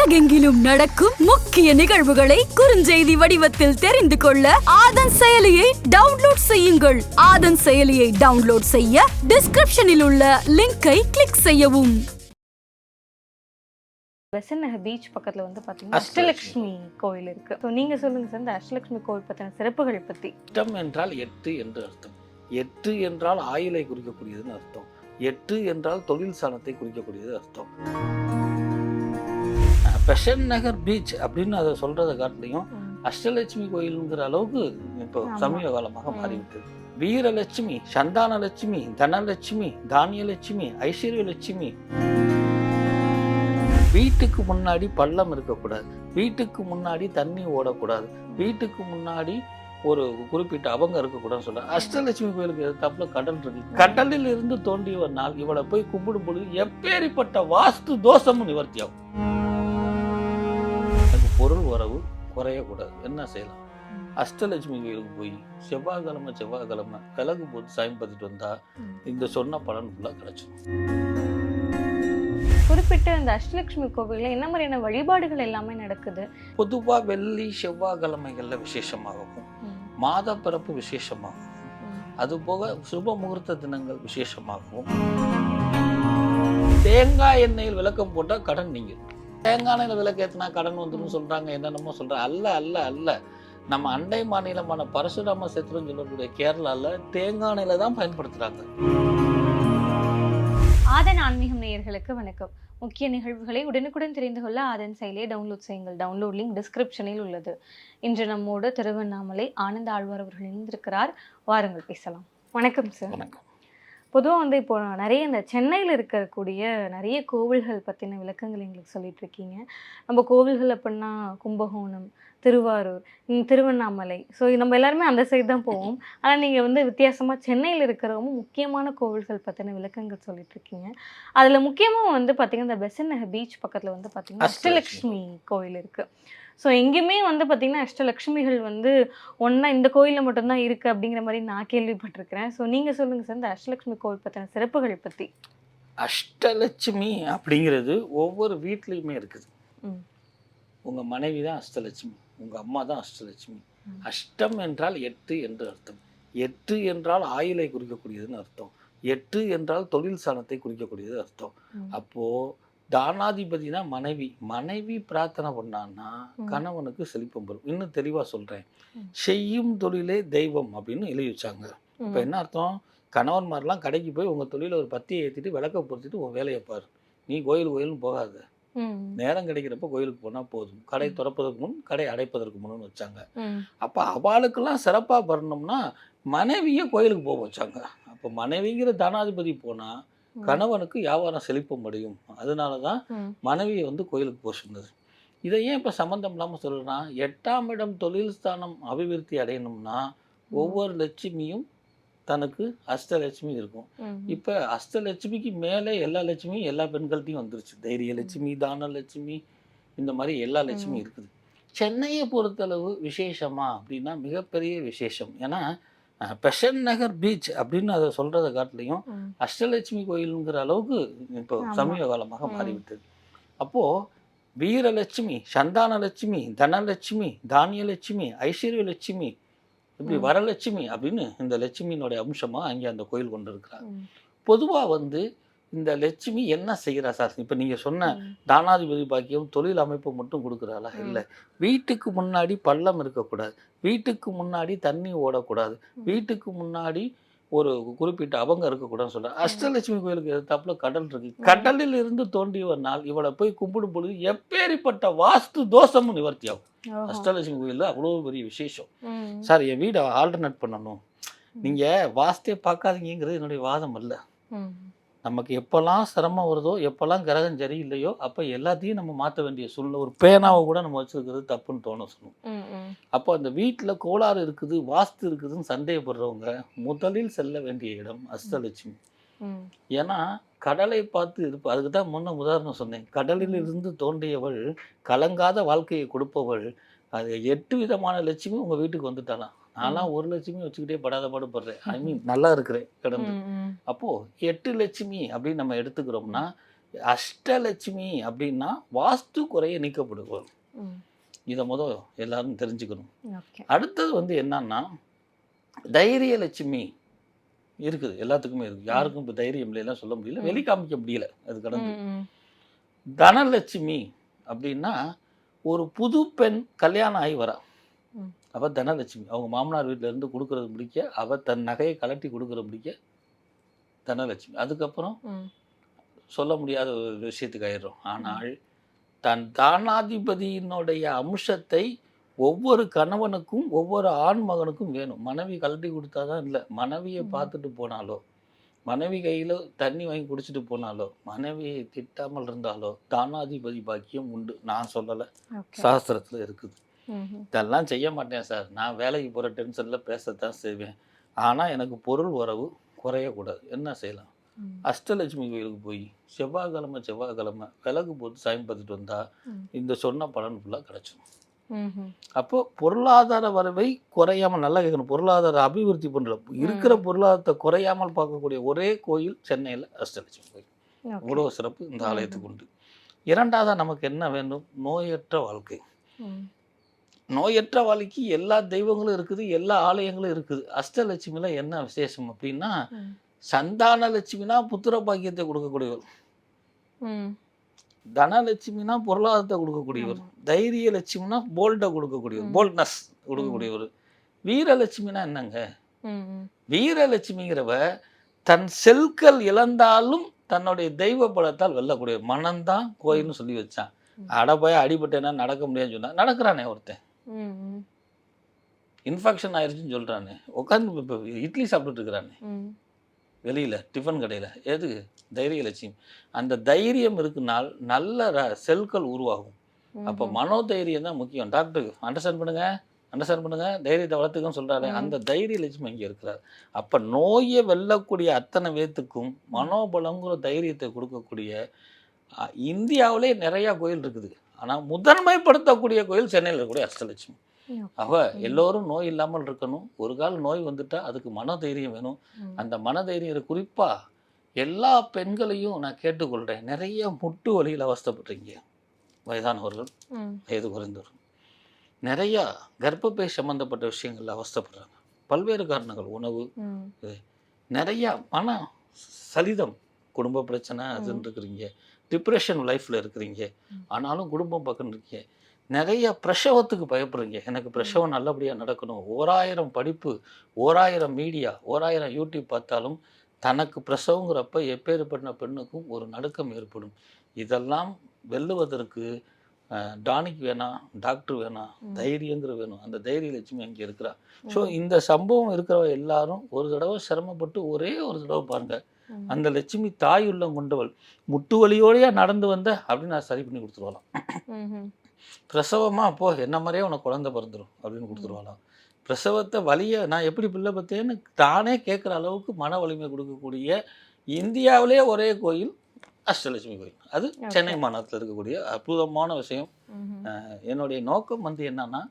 உலகெங்கிலும் நடக்கும் முக்கிய நிகழ்வுகளை குறுஞ்செய்தி வடிவத்தில் தெரிந்து கொள்ள ஆதன் செயலியை டவுன்லோட் செய்யுங்கள். ஆதன் செயலியை டவுன்லோட் செய்ய டிஸ்கிரிப்ஷனில் உள்ள லிங்கை கிளிக் செய்யவும். பெசன் நகர் பீச் பக்கத்துல வந்து பாத்தீங்கன்னா அஷ்டலட்சுமி. கோயில் இருக்கு. ஸோ நீங்க சொல்லுங்க சார் இந்த அஷ்டலட்சுமி கோயில் பத்தின சிறப்புகள் பத்தி. எட்டம் என்றால் எட்டு என்று அர்த்தம். எட்டு என்றால் ஆயுளை குறிக்கக்கூடியதுன்னு அர்த்தம். எட்டு என்றால் தொழில் சாணத்தை குறிக்கக்கூடியது அர்த்தம். பெஷன் நகர் பீச் அப்படின்னு அதை சொல்றதை காட்டிலையும் அஷ்டலட்சுமி கோயிலுங்கிற அளவுக்கு இப்போ. சமீப காலமாக. மாறிவிட்டது. வீரலட்சுமி சந்தானலட்சுமி தனலட்சுமி தானியலட்சுமி ஐஸ்வர்யலட்சுமி. வீட்டுக்கு முன்னாடி பள்ளம் இருக்கக்கூடாது. வீட்டுக்கு முன்னாடி தண்ணி ஓடக்கூடாது. வீட்டுக்கு முன்னாடி ஒரு குறிப்பிட்ட அவங்க இருக்கக்கூடாதுன்னு சொல்ற அஷ்டலட்சுமி கோயிலுக்கு எதிர்த்தாப்புல கடல் இருக்கு. கடலில் இருந்து தோன்றிய ஒரு நாள் இவளை போய் கும்பிடும் பொழுது எப்பேறிப்பட்ட வாஸ்து தோஷமும் நிவர்த்தி ஆகும் அதுக்கு பொருள் வரவு குறையக்கூடாது. என்ன செய்யலாம்? அஷ்டலட்சுமி கோயிலுக்கு போய் செவ்வாய்க்கிழமை செவ்வாய்க்கிழமை விலகு போட்டு சாமி பார்த்துட்டு வந்தா ம். இந்த சொன்ன பலன் ஃபுல்லாக கிடைச்சிடும் குறிப்பிட்ட இந்த அஷ்டலட்சுமி கோவில்ல என்ன மாதிரியான வழிபாடுகள் எல்லாமே நடக்குது? பொதுவாக வெள்ளி செவ்வாய்க்கிழமைகளில் விசேஷமாகவும் மாத பிறப்பு விசேஷமாகவும் அதுபோக சுப முகூர்த்த தினங்கள் விசேஷமாகவும் தேங்காய் எண்ணெயில் விளக்கம் போட்டால் கடன் நீங்கிடும் தேங்காய் எண்ணெயில் விளக்கு ஏற்றினா கடன் வந்துடும் சொல்றாங்க என்னென்னமோ சொல்றாங்க. அல்ல அல்ல அல்ல. நம்ம அண்டை மாநிலமான பரசுராம சேத்திரம் சொல்லக்கூடிய கேரளால தேங்காய் எண்ணெயில தான் பயன்படுத்துறாங்க. ஆதன் ஆன்மீகம் நேயர்களுக்கு வணக்கம். முக்கிய நிகழ்வுகளை உடனுக்குடன் தெரிந்து கொள்ள ஆதன் செயலியை டவுன்லோட் செய்யுங்கள். டவுன்லோட் லிங்க் டிஸ்கிரிப்ஷனில் உள்ளது. இன்று நம்மோடு திருவண்ணாமலை ஆனந்த ஆழ்வார் அவர்கள் இணைந்திருக்கிறார். வாருங்கள் பேசலாம். வணக்கம் சார் வணக்கம். பொதுவாக வந்து இப்போ நிறைய இந்த சென்னையில் இருக்கக்கூடிய நிறைய கோவில்கள் பற்றின விளக்கங்கள் எங்களுக்கு சொல்லிட்டு இருக்கீங்க. நம்ம கோவில்கள் அப்படின்னா கும்பகோணம் திருவாரூர் திருவண்ணாமலை. ஸோ நம்ம எல்லாருமே அந்த சைடு தான் போவோம். ஆனால் நீங்கள் வந்து வித்தியாசமாக சென்னையில் இருக்கிற ரொம்ப முக்கியமான கோவில்கள் பற்றின விளக்கங்கள் சொல்லிட்டு இருக்கீங்க. அதில் முக்கியமாக வந்து பார்த்தீங்கன்னா இந்த பெசன் பீச் பக்கத்தில் வந்து பார்த்தீங்கன்னா. அஷ்டலட்சுமி. கோவில் இருக்குது ஸோ எங்கேயுமே வந்து பார்த்தீங்கன்னா அஷ்டலட்சுமிகள் வந்து ஒன்றா இந்த கோயிலில் மட்டும்தான் இருக்குது அப்படிங்கிற மாதிரி நான் கேள்விப்பட்டிருக்கிறேன். ஸோ நீங்கள் சொல்லுங்கள் சார் இந்த அஷ்டலட்சுமி கோவில் பற்றின சிறப்புகள் பற்றி அஷ்டலட்சுமி அப்படிங்கிறது ஒவ்வொரு வீட்லேயுமே இருக்குது. ம். உங்க மனைவி தான் அஷ்டலட்சுமி உங்க அம்மா தான் அஷ்டலட்சுமி. அஷ்டம் என்றால் எட்டு என்று அர்த்தம். எட்டு என்றால் ஆயுளை குறிக்கக்கூடியதுன்னு அர்த்தம். எட்டு என்றால் தொழில் சாணத்தை குறிக்கக்கூடியது அர்த்தம். ம். தானாதிபதினா மனைவி மனைவி பிரார்த்தனை பண்ணான்னா. கணவனுக்கு செழிப்பம் வரும் இன்னும் தெளிவா சொல்றேன் ம். செய்யும் தொழிலே தெய்வம் அப்படின்னு எழுதி வச்சாங்க இப்போ என்ன அர்த்தம் கணவன்மாரெலாம் கடைக்கு போய் உங்கள் தொழில ஒரு பத்தியை ஏற்றிட்டு விளக்க பொறுத்திட்டு உன் வேலையை பாரு நீ கோயில் கோயில்னு போகாத. நேரம் கிடைக்கிறப்ப கோயிலுக்கு போனால் போதும் கடை. திறப்பதற்கு முன் கடை அடைப்பதற்கு முன்னு வச்சாங்க. அப்போ அவளுக்கெல்லாம் சிறப்பாக வரணும்னா மனைவியை கோயிலுக்கு போக வச்சாங்க அப்போ மனைவிங்கிற தனாதிபதி போனால். கணவனுக்கு வியாபாரம் செழிப்பம் அடையும். அதனால தான். மனைவியை வந்து கோயிலுக்கு போக சொன்னது. இதை ஏன் இப்போ சம்மந்தம் இல்லாமல் சொல்கிறேன்னா எட்டாம் இடம் தொழில் ஸ்தானம் அபிவிருத்தி அடையணும்னா ஒவ்வொரு லட்சுமியும் தனக்கு அஷ்டலட்சுமி இருக்கும். இப்போ அஷ்டலட்சுமிக்கு மேலே எல்லா லட்சுமியும் எல்லா பெண்கள்ட்டையும் வந்துருச்சு. தைரிய லட்சுமி தானலட்சுமி இந்த மாதிரி எல்லா லட்சுமியும். இருக்குது. சென்னையை பொறுத்தளவு விசேஷமா அப்படின்னா மிகப்பெரிய விசேஷம். ஏன்னா பெசன் நகர் பீச் அப்படின்னு அதை சொல்றதை காட்டிலையும். அஷ்டலட்சுமி கோயிலுங்கிற அளவுக்கு இப்போ. சமீப காலமாக. மாறிவிட்டது அப்போ வீரலட்சுமி சந்தானலட்சுமி தனலட்சுமி தானியலட்சுமி ஐஸ்வர்யலட்சுமி இப்படி. வரலட்சுமி அப்படின்னு இந்த லட்சுமியினுடைய அம்சமா அங்கே அந்த கோயில் கொண்டு இருக்கிறாங்க ம். பொதுவா வந்து இந்த லட்சுமி என்ன செய்கிறா சார் இப்போ நீங்க சொன்ன. தானாதிபதி பாக்கியம் தொழில் அமைப்பு மட்டும் கொடுக்குறாளா. இல்லை வீட்டுக்கு முன்னாடி பள்ளம் இருக்கக்கூடாது வீட்டுக்கு முன்னாடி தண்ணி ஓடக்கூடாது. வீட்டுக்கு முன்னாடி ஒரு குறிப்பிட்ட அவங்க இருக்கக்கூடாதுன்னு சொல்றேன் அஷ்டலட்சுமி கோயிலுக்கு எதிர்த்தாப்புல கடல் இருக்கு. கடலில் இருந்து தோன்றிய ஒரு நாள் இவளை போய் கும்பிடும் பொழுது எப்பேறிப்பட்ட வாஸ்து தோஷமும் நிவர்த்தி ஆகும். அஷ்டலட்சுமி கோயில்ல அவ்வளோ பெரிய விசேஷம். சார் என் வீடை ஆல்டர்னேட் பண்ணணும் நீங்க வாஸ்தே பார்க்காதீங்கிறது என்னுடைய வாதம் அல்ல ம். நமக்கு எப்போல்லாம் சிரமம் வருதோ எப்போல்லாம் கிரகம் சரியில்லையோ அப்போ எல்லாத்தையும் நம்ம மாற்ற வேண்டிய சூழ்நிலை ஒரு பேனாவை கூட நம்ம வச்சிருக்கிறது தப்புன்னு தோண சொல்லணும் ம். ம். அப்போ அந்த வீட்டில் கோளாறு இருக்குது வாஸ்து இருக்குதுன்னு சந்தேகப்படுறவங்க முதலில் செல்ல வேண்டிய இடம் அஷ்டலட்சுமி ம். ஏன்னா கடலை பார்த்து இருப்ப அதுக்கு தான் முன்ன உதாரணம் சொன்னேன் கடலில் இருந்து தோன்றியவள் கலங்காத வாழ்க்கையை கொடுப்பவள் அது எட்டு விதமான லட்சுமி உங்கள் வீட்டுக்கு வந்துட்டாலாம் நான்லாம் ஒரு லட்சுமி வச்சுக்கிட்டே படாத பாடுபடுறேன் ஐ மீன் நல்லா இருக்கிறேன் கிடந்து. அப்போ எட்டு லட்சுமி அப்படின்னு நம்ம எடுத்துக்கிறோம்னா அஷ்டலட்சுமி அப்படின்னா வாஸ்து குறைய நீக்கப்படுவோம் இதை முதல் எல்லாரும் தெரிஞ்சுக்கணும். அடுத்தது வந்து என்னன்னா தைரிய லட்சுமி இருக்குது. எல்லாத்துக்குமே இருக்கு யாருக்கும் இப்போ தைரியம் இல்லைலாம் சொல்ல முடியல. வெளி காமிக்க முடியல. அது கடந்து. தனலட்சுமி அப்படின்னா ஒரு புது பெண் கல்யாணம் ஆகி வரா. ம். அவ தனலட்சுமி. அவங்க மாமனார் வீட்ல இருந்து கொடுக்கறது பிடிக்க அவ தன் நகையை கலட்டி கொடுக்கறது பிடிக்க தனலட்சுமி. அதுக்கப்புறம் சொல்ல முடியாத ஒரு விஷயத்துக்கு ஆயிடுறோம். ஆனால் தன் தானாதிபதியினுடைய அம்சத்தை ஒவ்வொரு கணவனுக்கும் ஒவ்வொரு ஆண் மகனுக்கும் வேணும். மனைவி கழட்டி கொடுத்தாதான் இல்லை. மனைவியை. பார்த்துட்டு போனாலோ மனைவி கையில் தண்ணி வாங்கி குடிச்சிட்டு போனாலோ மனைவியை திட்டாமல் இருந்தாலோ தானாதிபதி பாக்கியம் உண்டு. நான் சொல்லலை. சாஸ்திரத்தில் இருக்குது. இதெல்லாம் செய்ய மாட்டேன் சார். நான் வேலைக்கு போகிற டென்ஷனில் பேசத்தான் செய்வேன். ஆனால் எனக்கு பொருள் வரவு குறையக்கூடாது. என்ன செய்யலாம்? அஷ்டலட்சுமி கோயிலுக்கு போய் செவ்வாய்க்கிழமை செவ்வாய்க்கிழமை விளக்கு போட்டு சாமி பார்த்துட்டு வந்தா ம். இந்த சொன்ன பலன் ஃபுல்லாக கிடைச்சிடும் ம் ம் அப்போ பொருளாதார வரவை குறையாமல் நல்லா கேட்கணும் பொருளாதார அபிவிருத்தி பண்ணுற இருக்கிற பொருளாதாரத்தை குறையாமல் பார்க்கக்கூடிய ஒரே கோயில் சென்னையில் அஷ்டலட்சுமி கோயில். இவ்வளோ சிறப்பு இந்த. ஆலயத்துக்கு உண்டு. இரண்டாவதா நமக்கு என்ன வேண்டும்? நோயற்ற வாழ்க்கை. நோயற்ற வாழ்க்கை எல்லா தெய்வங்களும் இருக்குது எல்லா ஆலயங்களும் இருக்குது. அஷ்டலட்சுமியில் என்ன விசேஷம் அப்படின்னா சந்தான லட்சுமினா புத்திர பாக்கியத்தை கொடுக்கக்கூடியவர். தனலட்சுமினா பொருளாதாரத்தை கொடுக்கக்கூடியவர். தைரிய லட்சுமினா போல்டை கொடுக்கக்கூடியவர். போல்ட்னஸ் கொடுக்கக்கூடியவர். வீரலட்சுமினா என்னங்க? வீரலட்சுமிங்கிறவ தன் செல்கள் இழந்தாலும் தன்னுடைய தெய்வ பலத்தால் வெல்லக்கூடியவர். மனம்தான் கோயில்னு சொல்லி வச்சான். ம். அட போய் அடிபட்டேன்னா நடக்க முடியாதுன்னு சொன்னா நடக்கிறானே ஒருத்தன். இன்ஃபெக்ஷன் ஆயிருச்சுன்னு சொல்றானே. உட்காந்து இப்போ இட்லி சாப்பிட்டுட்டு இருக்கிறானே. வெளியில் டிஃபன் கடையில். எது? தைரிய லட்சுமி. அந்த தைரியம் இருக்குனால் நல்ல செல்கள் உருவாகும். அப்போ மனோதைரியம் தான் முக்கியம். டாக்டர் அண்டர்ஸ்டாண்ட் பண்ணுங்க. அண்டர்ஸ்டாண்ட் பண்ணுங்க. தைரியத்தை வளர்த்துக்கன்னு சொல்றாரு. ம். அந்த தைரிய லட்சுமி இங்கே இருக்கிறார். அப்போ நோயை வெல்லக்கூடிய அத்தனை பேத்துக்கும் மனோபலங்கிற தைரியத்தை கொடுக்கக்கூடிய இந்தியாவிலே நிறையா கோயில் இருக்குது. ஆனால் முதன்மைப்படுத்தக்கூடிய கோயில் சென்னையில் இருக்கக்கூடிய அஷ்டலட்சுமி. அவ எல்லோரும் நோய் இல்லாமல் இருக்கணும். ஒரு கால் நோய் வந்துட்டா அதுக்கு மனதைரியம் வேணும். அந்த மனதைரியம் குறிப்பா எல்லா பெண்களையும் நான் கேட்டுக்கொள்றேன். நிறைய முட்டு வலியில் அவஸ்தைப்படுறீங்க வயதானவர்கள் வயது குறைந்தவர் நிறையா கர்ப்பப்பை சம்பந்தப்பட்ட விஷயங்கள்ல அவஸ்தைப்படுறாங்க. பல்வேறு காரணங்கள் உணவு நிறையா மன சலிதம். குடும்ப பிரச்சனை அதுன்னு இருக்கிறீங்க டிப்ரெஷன் லைஃப்பில் இருக்கிறீங்க. ஆனாலும் குடும்பம் பக்கம் இருக்கீங்க. நிறைய பிரசவத்துக்கு பயப்படுறீங்க. எனக்கு பிரசவம் நல்லபடியாக நடக்கணும். ஓராயிரம் படிப்பு ஓராயிரம் மீடியா ஓராயிரம் யூடியூப் பார்த்தாலும் தனக்கு பிரசவங்கிறப்ப எப்பேற்பட்ட பெண்ணுக்கும் ஒரு நடுக்கம் ஏற்படும். இதெல்லாம் வெல்லுவதற்கு டானிக் வேணாம் டாக்டர் வேணாம். தைரியங்கிற வேணும். அந்த தைரிய லட்சுமி அங்கே இருக்கிறா. ஸோ இந்த சம்பவம் இருக்கிறவ எல்லாரும் ஒரு தடவை சிரமப்பட்டு ஒரே ஒரு தடவை பாருங்க. அந்த லட்சுமி தாய் உள்ளம் கொண்டவள். முட்டு வலியோடயா நடந்து வந்த அப்படின்னு நான் சரி பண்ணி கொடுத்துருவாளாம். பிரசவமா அப்போ என்ன மாதிரியே உனக்கு குழந்தை பிறந்துடும் அப்படின்னு கொடுத்துருவாளாம். பிரசவத்தை வலியை நான் எப்படி பிள்ளை பத்தேன்னு தானே கேட்குற அளவுக்கு மன வலிமை கொடுக்கக்கூடிய இந்தியாவிலே ஒரே கோயில் அஷ்டலட்சுமி கோயில். அது. சென்னை மாநகரத்தில் இருக்கக்கூடிய அற்புதமான விஷயம். என்னுடைய நோக்கம் வந்து என்னன்னா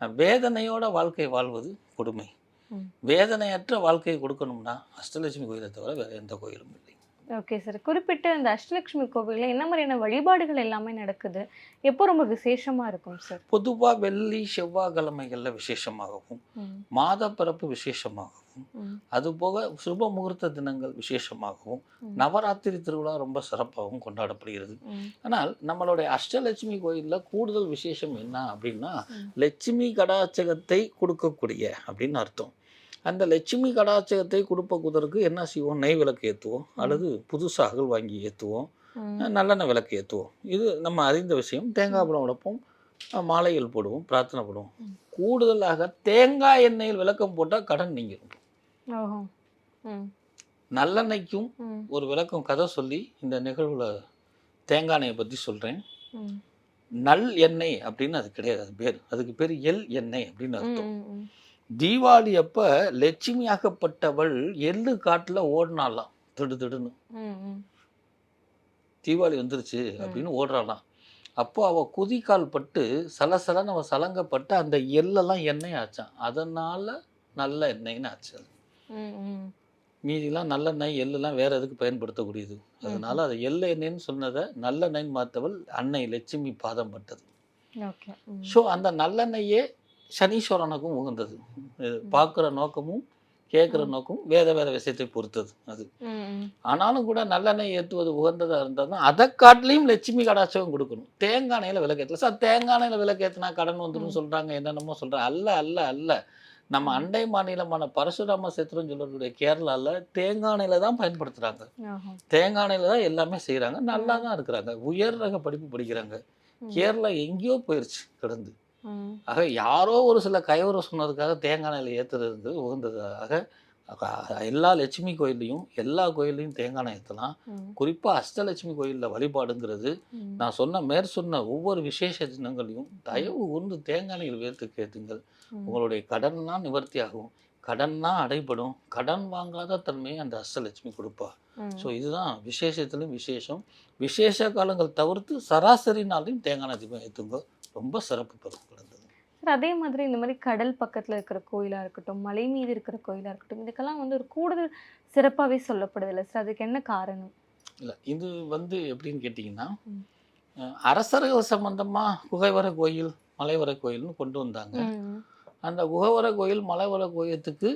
வேதனையோட வாழ்க்கை வாழ்வது கொடுமை. வேதனையற்ற வாழ்க்கையை கொடுக்கணும்னா அஷ்டலட்சுமி கோயிலை தவிர வேற எந்த கோயிலும் இல்லை. ஓகே சார் குறிப்பிட்ட இந்த அஷ்டலட்சுமி கோவிலில் என்ன மாதிரியான வழிபாடுகள் எல்லாமே நடக்குது? எப்போ ரொம்ப விசேஷமா இருக்கும் சார் பொதுவா வெள்ளி செவ்வாய்க்கிழமைகளில் விசேஷமாகவும் மாத பிறப்பு விசேஷமாகவும். அதுபோக சுப முகூர்த்த தினங்கள் விசேஷமாகவும். நவராத்திரி திருவிழா ரொம்ப சிறப்பாகவும் கொண்டாடப்படுகிறது. ஆனால் நம்மளுடைய அஷ்டலட்சுமி கோயிலில் கூடுதல் விசேஷம் என்ன அப்படின்னா. லட்சுமி கடாச்சகத்தை கொடுக்கக்கூடிய அப்படின்னு அர்த்தம். அந்த லட்சுமி கடாச்சகத்தை கொடுப்பதற்கு என்ன செய்வோம்? நெய் விளக்கு ஏற்றுவோம் அல்லது புதுசாக அகல் வாங்கி ஏற்றுவோம் நல்லெண்ணெய் விளக்கு ஏற்றுவோம் இது நம்ம அறிந்த விஷயம். தேங்காய் பழம் உடைப்போம் மாலைகள் போடுவோம் பிரார்த்தனை போடுவோம் ம். கூடுதலாக தேங்காய் எண்ணெயில் விளக்கம் போட்டால் கடன் நீங்கிடும் நல்லெண்ணெய்க்கும் ஒரு விளக்கம் கதை சொல்லி இந்த நிகழ்வில் தேங்காய் எண்ணெயை பற்றி சொல்கிறேன் நல் எண்ணெய் அப்படின்னு அது கிடையாது அது பேர். அதுக்கு பேர் எள் எண்ணெய் அப்படின்னு அர்த்தம். தீபாவளி அப்ப லட்சுமியாகப்பட்டவள் எள்ளு காட்டுல ஓடினாலாம் திடு திடுன்னு. தீபாவளி வந்துருச்சு அப்படின்னு ஓடுறாளாம். அப்போ அவ குதிக்கால் பட்டு சலசலன்னு அவ சலங்கப்பட்டு அந்த எள்ளெல்லாம் எண்ணெய் ஆச்சான் அதனால நல்ல எண்ணெய்னு ஆச்சு மீதிலாம் நல்லெண்ணெய் எள்ளெல்லாம் வேற எதுக்கு பயன்படுத்தக்கூடியது? அதனால அதை எள்ளு எண்ணெய்ன்னு சொன்னதை நல்லெண்ணெய்ன்னு மாத்தவள் அன்னை லட்சுமி பாதம் பட்டது. ஸோ அந்த நல்லெண்ணெயே சனீஸ்வரனுக்கும் உகந்தது. பார்க்குற நோக்கமும் கேட்குற நோக்கமும் வேத வேத விஷயத்தை பொறுத்தது அது. ஆனாலும் கூட நல்லெண்ணெய் ஏற்றுவது உகந்ததாக இருந்தால் தான் அதை காட்டிலையும் லட்சுமி கடாட்சகம் கொடுக்கணும். தேங்காய் எண்ணெயில் விளக்கேற்றல சார் தேங்காய் எண்ணெயில் விளக்கேற்றினா கடன் வந்துடும் சொல்கிறாங்க என்னென்னமோ சொல்கிறாங்க அல்ல அல்ல அல்ல. நம்ம அண்டை மாநிலமான பரசுராம சேத்திரம் சொல்லக்கூடிய கேரளாவில் தேங்காய் எண்ணெயில் தான் பயன்படுத்துகிறாங்க தேங்காய் எண்ணெயில் தான் எல்லாமே செய்கிறாங்க நல்லா தான் இருக்கிறாங்க. உயர் ரக படிப்பு படிக்கிறாங்க. கேரளா எங்கேயோ போயிடுச்சு கிடந்து. ஆக யாரோ ஒரு சில கைவரம் சொன்னதுக்காக தேங்காய் எண்ணெயில் ஏற்றுறது உகந்ததாக அக- எல்லா லட்சுமி கோயில்லையும் எல்லா கோயில்லையும் தேங்காய் எண்ணெய் ஏற்றலாம் குறிப்பாக அஷ்டலட்சுமி கோயிலில் வழிபாடுங்கிறது நான் சொன்ன மேற் சொன்ன ஒவ்வொரு விசேஷ தினங்களையும் தயவு கூர்ந்து தேங்காய் வேர்த்து கேட்டுங்கள். உங்களுடைய கடன்லாம் நிவர்த்தி ஆகும் கடன்னா அடைபடும். கடன் வாங்காத தன்மையை அந்த அஷ்டலட்சுமி கொடுப்பா. ஸோ இதுதான் விசேஷத்துலையும் விசேஷம். விசேஷ காலங்கள் தவிர்த்து சராசரி நாளையும் தேங்காய் எண்ணெய் தீபம் ஏற்றுங்க ரொம்ப சிறப்பு பெறும் அதே மாதிரி இந்த மாதிரி கடல் பக்கத்துல இருக்கிற கோயிலா இருக்கட்டும் மலை மீது இருக்கிற கோயிலா இருக்கட்டும் இதுக்கெல்லாம் வந்து ஒரு கூடுதல் சிறப்பாவே சொல்லப்படுது இல்லை சார் அதுக்கு என்ன காரணம்? இல்லை இது வந்து எப்படின்னு கேட்டிங்கன்னா அரசர்கள் சம்பந்தமாக குகைவர கோயில் மலைவர கோயில்னு கொண்டு வந்தாங்க. அந்த குகவர கோயில் மலைவர கோயிலுக்கு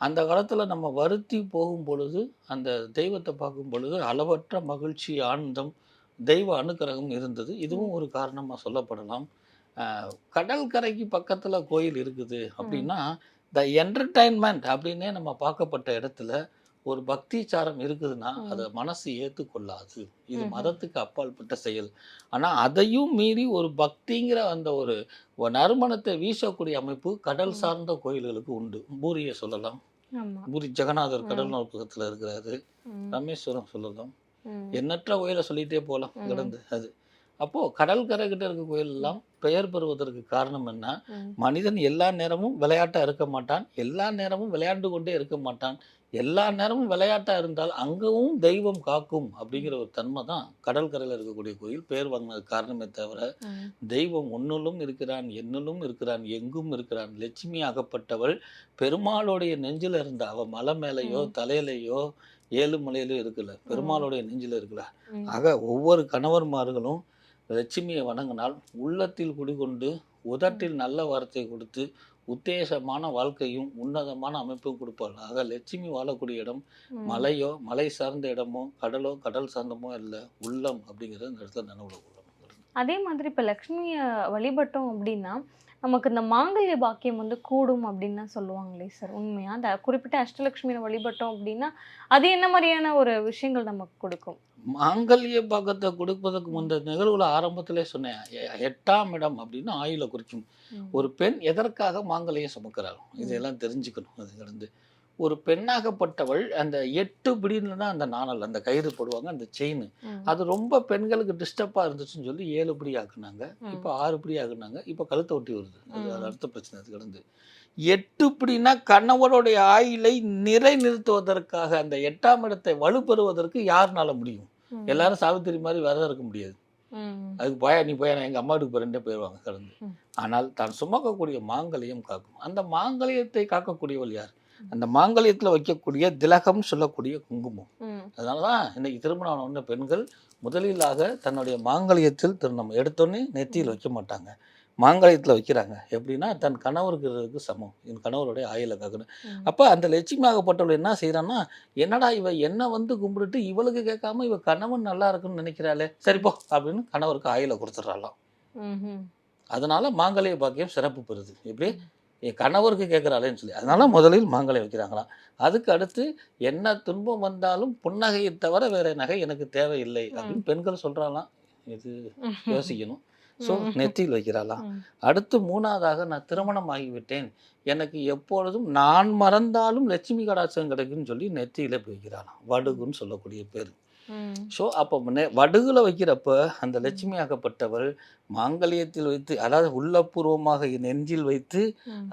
அந்த காலத்தில் நம்ம வருத்தி போகும் பொழுது அந்த தெய்வத்தை பார்க்கும் பொழுது அளவற்ற மகிழ்ச்சி ஆனந்தம் தெய்வ அனுக்கிரகம் இருந்தது. இதுவும் ஒரு காரணமாக சொல்லப்படலாம். கடல் கரைக்கு பக்கத்தில் கோயில் இருக்குது அப்படின்னா த என்டர்டைன்மெண்ட் அப்படின்னே நம்ம பார்க்கப்பட்ட இடத்துல ஒரு பக்தி சாரம் இருக்குதுன்னா. அதை மனசு ஏற்றுக்கொள்ளாது இது. மதத்துக்கு அப்பாற்பட்ட செயல் ஆனால் அதையும் மீறி ஒரு பக்திங்கிற அந்த ஒரு நறுமணத்தை வீசக்கூடிய அமைப்பு கடல். சார்ந்த கோயில்களுக்கு உண்டு பூரியை சொல்லலாம் பூரி ஜெகநாதர். கடல் பக்கத்தில் இருக்கிறாரு. ராமேஸ்வரம் சொல்லலாம். எண்ணற்ற கோயிலை சொல்லிட்டே போகலாம். கிடந்து அது அப்போ கடல் கரை கிட்ட இருக்க கோயில் எல்லாம் பெயர் பெறுவதற்கு காரணம் என்ன. மனிதன் எல்லா நேரமும் விளையாட்டா இருக்க மாட்டான் எல்லா நேரமும் விளையாண்டு கொண்டே இருக்க மாட்டான் எல்லா நேரமும் விளையாட்டா இருந்தால் அங்கவும் தெய்வம் காக்கும் அப்படிங்கிற ஒரு தன்மை தான் கடற்கரையில் இருக்கக்கூடிய கோயில் பேர் வாங்கினது காரணமே தவிர. தெய்வம் உன்னுள்ளும் இருக்கிறான் என்னுள்ளும் இருக்கிறான் எங்கும் இருக்கிறான் லட்சுமி அகப்பட்டவள் பெருமாளுடைய நெஞ்சில் இருந்த அவ மலை மேலேயோ. தலையிலையோ ஏழு மலையிலோ இருக்கல பெருமாளுடைய நெஞ்சில் இருக்கல. ஆக ஒவ்வொரு கணவர்மார்களும் லட்சுமியை வணங்கினால் உள்ளத்தில் குடிகொண்டு உதட்டில் நல்ல வார்த்தை கொடுத்து உத்தேசமான வாழ்க்கையும் உன்னதமான அமைப்பும் கொடுப்பாள் ஆக லட்சுமி வாழக்கூடிய இடம். மலையோ மலை சார்ந்த இடமோ கடலோ கடல் சார்ந்தமோ இல்லை உள்ளம் அப்படிங்கிறது இந்த இடத்துல கொள்ளணும் அதே மாதிரி இப்போ லக்ஷ்மியை வழிபட்டோம் அப்படின்னா நமக்கு இந்த மாங்கல்ய பாக்கியம் வந்து கூடும் அப்படின்னு தான் சொல்லுவாங்களே சார் உண்மையா? அந்த குறிப்பிட்ட அஷ்டலக்ஷ்மியை வழிபட்டோம் அப்படின்னா அது என்ன மாதிரியான ஒரு விஷயங்கள் நமக்கு கொடுக்கும்? மாங்கல்ய பாகத்தை கொடுப்பதற்கு முந்த நிகழ்வுல ஆரம்பத்திலே சொன்னேன் எட்டாம் இடம் அப்படின்னு ஆயுள குறிக்கும். ஒரு பெண் எதற்காக மாங்கல்யம் சுமக்கிறாள்? இதெல்லாம் தெரிஞ்சுக்கணும். அது கடந்து ஒரு பெண்ணாகப்பட்டவள் அந்த எட்டு பிடின்னு தான் அந்த நாணல் அந்த கயிறு போடுவாங்க அந்த செயின். அது ரொம்ப பெண்களுக்கு டிஸ்டர்பாக இருந்துச்சுன்னு சொல்லி ஏழு பிடி ஆக்குனாங்க. இப்போ ஆறு பிடி ஆக்குனாங்க. இப்போ கழுத்தை ஒட்டி வருது. அது அடுத்த பிரச்சனை அது கிடந்து. எட்டு பிடினா கணவனுடைய ஆயிலை நிறை நிறுத்துவதற்காக அந்த எட்டாம் இடத்தை வலுப்பெறுவதற்கு யாருனால முடியும். எல்லாரும் சாவித்திரி மாதிரி விரதம் இருக்க முடியாது. அதுக்கு போயா நீ போயா நான் எங்கள் அம்மா வீட்டுக்கு போகிறேன்டே போயிடுவாங்க கடந்து. ஆனால் தான் சுமக்கக்கூடிய மாங்கல்யம் காக்கும். அந்த மாங்கல்யத்தை காக்கக்கூடியவள் யார்? அந்த மாங்கல்யத்தில் வைக்கக்கூடிய திலகம் சொல்லக்கூடிய குங்குமம். அதனால தான் இன்னைக்கு திருமணம் ஆன உடனே பெண்கள் முதலிலாக தன்னுடைய மாங்கல்யத்தில் திருநம் எடுத்தோன்னே நெத்தியில் வைக்க மாட்டாங்க. மாங்கல்யத்தில் வைக்கிறாங்க. எப்படின்னா தன் கணவருக்கு இருக்கிறதுக்கு சமம். என் கணவருடைய ஆயில காக்கணும் ம். அப்போ அந்த லட்சுமி ஆகப்பட்டவள் என்ன செய்கிறான்னா என்னடா இவ என்ன வந்து கும்பிட்டுட்டு இவளுக்கு கேட்காம இவ கணவன் நல்லா இருக்குன்னு நினைக்கிறாளே. சரி போ அப்படின்னு கணவருக்கு ஆயில கொடுத்துட்றாளாம். அதனால மாங்கல்ய பாக்கியம் சிறப்பு பெறுது. எப்படி? என் கணவருக்கு கேட்குறாளேன்னு சொல்லி. அதனால முதலில் மாங்கல்யம் வைக்கிறாங்களாம் அதுக்கு அடுத்து என்ன துன்பம் வந்தாலும் புன்னகையை தவிர வேற நகை எனக்கு தேவையில்லை அப்படின்னு பெண்கள் சொல்றாளாம் இது யோசிக்கணும். ஸோ. நெத்தியில் வைக்கிறாளாம். அடுத்து மூணாவதாக நான் திருமணம் ஆகிவிட்டேன் எனக்கு எப்பொழுதும் நான் மறந்தாலும் லட்சுமி கடாட்சம் கிடைக்குன்னு சொல்லி நெத்தியில போய் வைக்கிறாளாம். வடுகுன்னு சொல்லக்கூடிய பேர். ஸோ அப்போ நெ- வடுகுல வைக்கிறப்ப அந்த லட்சுமி ஆகப்பட்டவள் மாங்கல்யத்தில் வைத்து அதாவது உள்ளபூர்வமாக என் நெஞ்சில் வைத்து.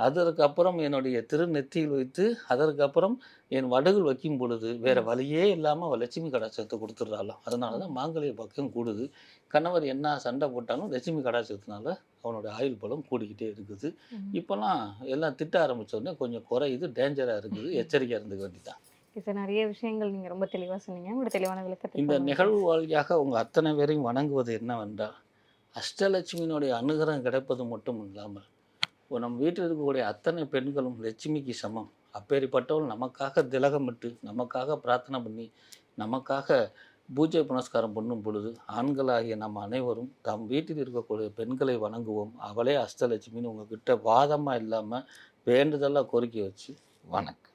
அதற்கப்புறம் என்னுடைய திருநெத்தியில் வைத்து அதற்கப்புறம் என் வடுகுல் வைக்கும் பொழுது வேற வழியே இல்லாமல் அவள் லட்சுமி கடாட்சத்தை கொடுத்துட்றாளாம். அதனால தான் மாங்கல்ய பக்கம் கூடுது. கணவர் என்ன சண்டை போட்டாலும் லட்சுமி கடாட்சத்தினால அவனோட ஆயுள் பலம் கூடிக்கிட்டே இருக்குது. ம். இப்போலாம் எல்லாம் திட்ட ஆரம்பிச்ச உடனே கொஞ்சம் குறையுது டேஞ்சராக இருக்குது எச்சரிக்கையாக இருந்துக்க வேண்டியதான் இது நிறைய விஷயங்கள் நீங்கள் ரொம்ப தெளிவாக சொன்னீங்க. உங்களோட தெளிவான விளக்கத்தை இந்த நிகழ்வு வழியாக உங்க அத்தனை பேரையும் வணங்குவது என்னவென்றால் அஷ்டலட்சுமியினுடைய அனுகிரகம் கிடைப்பது மட்டும் இல்லாமல் இப்போ நம்ம வீட்டில் இருக்கக்கூடிய அத்தனை பெண்களும் லட்சுமிக்கு சமம். அப்பேற்பட்டவள் நமக்காக திலகமிட்டு நமக்காக பிரார்த்தனை பண்ணி நமக்காக பூஜை புனஸ்காரம் பண்ணும் பொழுது ஆண்களாகிய நம்ம அனைவரும் தம் வீட்டில் இருக்கக்கூடிய பெண்களை வணங்குவோம். அவளே அஷ்டலட்சுமின்னு உங்ககிட்ட வாதமாக இல்லாமல் வேண்டுதலாக கோரிக்கை வச்சு வணக்கம்.